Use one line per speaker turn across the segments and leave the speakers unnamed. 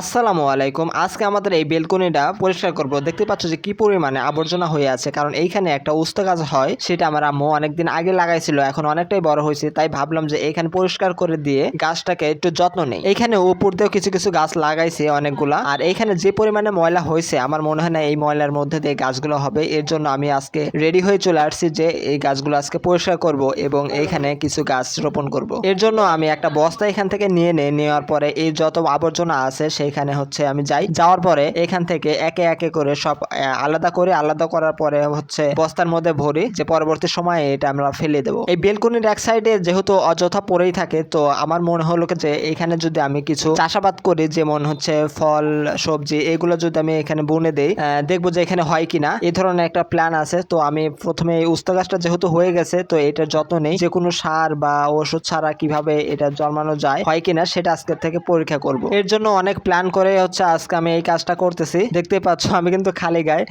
আসসালামু আলাইকুম। আজকে আমাদের এই বেলকনিটা পরিষ্কার করব। দেখতে পাচ্ছ যে কি পরিমাণে আবর্জনা হয়ে আছে, কারণ এইখানে একটা উস্তা গাছ হয়, সেটা আমার আম্মু অনেকদিন আগে লাগাইছিল, এখন অনেকটাই বড় হয়েছে, তাই ভাবলাম যে এইখানে পরিষ্কার করে দিয়ে গাছটাকে একটু যত্ন নেই। এইখানে উপর দিয়েও কিছু কিছু গাছ লাগাইছে অনেকগুলা, আর এইখানে যে পরিমাণে ময়লা হয়েছে, আমার মনে হয় না এই ময়লার মধ্যে দিয়ে গাছগুলো হবে। এর জন্য আমি আজকে রেডি হয়ে চলে আসছি যে এই গাছগুলো আজকে পরিষ্কার করব এবং এইখানে কিছু গাছ রোপণ করব। এর জন্য আমি একটা বস্তা এখান থেকে নিয়ে নেই, নেওয়ার পরে এই যত আবর্জনা আছে সেইখানে হচ্ছে আমি যাই। যাওয়ার পরে এখান থেকে একে একে করে সব আলাদা করে আলাদা করার পরে হচ্ছে বস্তার মধ্যে ভরি যে পরবর্তী সময়ে এটা আমরা ফেলে দেবো। এই বেলকনির এক সাইডে যেহেতু অযথা পড়েই থাকে, তো আমার মনে হলো যে এখানে যদি আমি কিছু চাষাবাদ করি, যেমন হচ্ছে ফল, সবজি, এগুলো যদি আমি এখানে বুনে দেই দেখব যে এখানে হয় কিনা। এই ধরনের একটা প্ল্যান আছে। তো আমি প্রথমে এই উস্তা গাছটা যেহেতু হয়ে গেছে, তো এটার যত্ন নেই। যে কোনো সার বা ওষুধ ছাড়া কীভাবে এটা জন্মানো যায়, হয় কিনা, সেটা আজকের থেকে পরীক্ষা করব। এর জন্য অনেক প্ল্যান করে হচ্ছে আজকে আমি এই কাজটা করতেছি। দেখতে পাচ্ছ, আমি কিন্তু খালি গায়ে।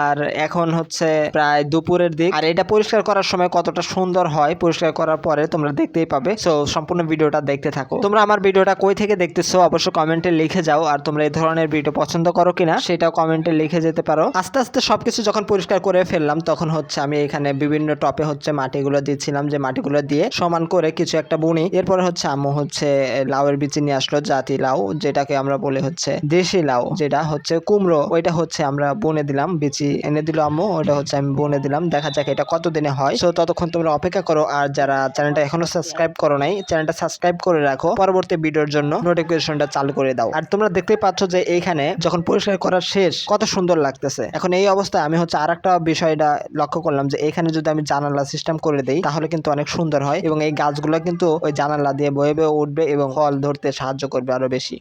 আর এখন হচ্ছে প্রায় দুপুরের দিক। আর এটা পরিষ্কার করার সময় কতটা সুন্দর হয়, পরিষ্কার করার পরে তোমরা দেখতেই পাবে। সো সম্পূর্ণ ভিডিওটা দেখতে থাকো। তোমরা আমার ভিডিওটা কই থেকে দেখতেছো, অবশ্যই কমেন্টে লিখে যাও। আর তোমরা এই ধরনের ভিডিও পছন্দ করো কিনা, সেটাও কমেন্টে লিখে যেতে পারো। আস্তে আস্তে সবকিছু যখন পরিষ্কার করে ফেললাম, তখন হচ্ছে আমি এখানে বিভিন্ন টপে হচ্ছে মাটিগুলো দিচ্ছিলাম। যে মাটিগুলো দিয়ে সমান করে কিছু একটা বুনি। এরপরে হচ্ছে আম্মু হচ্ছে লাউয়ের বিচি নিয়ে আসলো, জাতি লাউ, যেটাকে আমরা বলি হচ্ছে, দেশি লাউ, যেটা হচ্ছে কুমড়ো, ওইটা হচ্ছে আমরা বুনে দিলাম, বিচি এনে দিল আম্মু ওটা হচ্ছে আমি বনে দিলাম। দেখা যাক এটা কতদিনে হয়। সো ততক্ষণ তোমরা অপেক্ষা করো, আর যারা চ্যানেলটা এখনও সাবস্ক্রাইব করো নাই, চ্যানেলটা সাবস্ক্রাইব করে রাখো। পরবর্তী ভিডিওর জন্য নোটিফিকেশনটা চালু করে দাও। আর তোমরা দেখতেই পাচ্ছ যে এইখানে যখন পরিষ্কার করা শেষ, কত সুন্দর লাগতেছে। এখন এই অবস্থায় আমি হচ্ছে আর একটা বিষয়টা লক্ষ্য করলাম যে এখানে যদি আমি জানালা সিস্টেম করে দেই, তাহলে কিন্তু অনেক সুন্দর হয় এবং এই গাছগুলো কিন্তু ওই জানালা দিয়ে বয়ে বয়ে উঠবে এবং ফল ধরতে সাহায্য করবে আরও বেশি।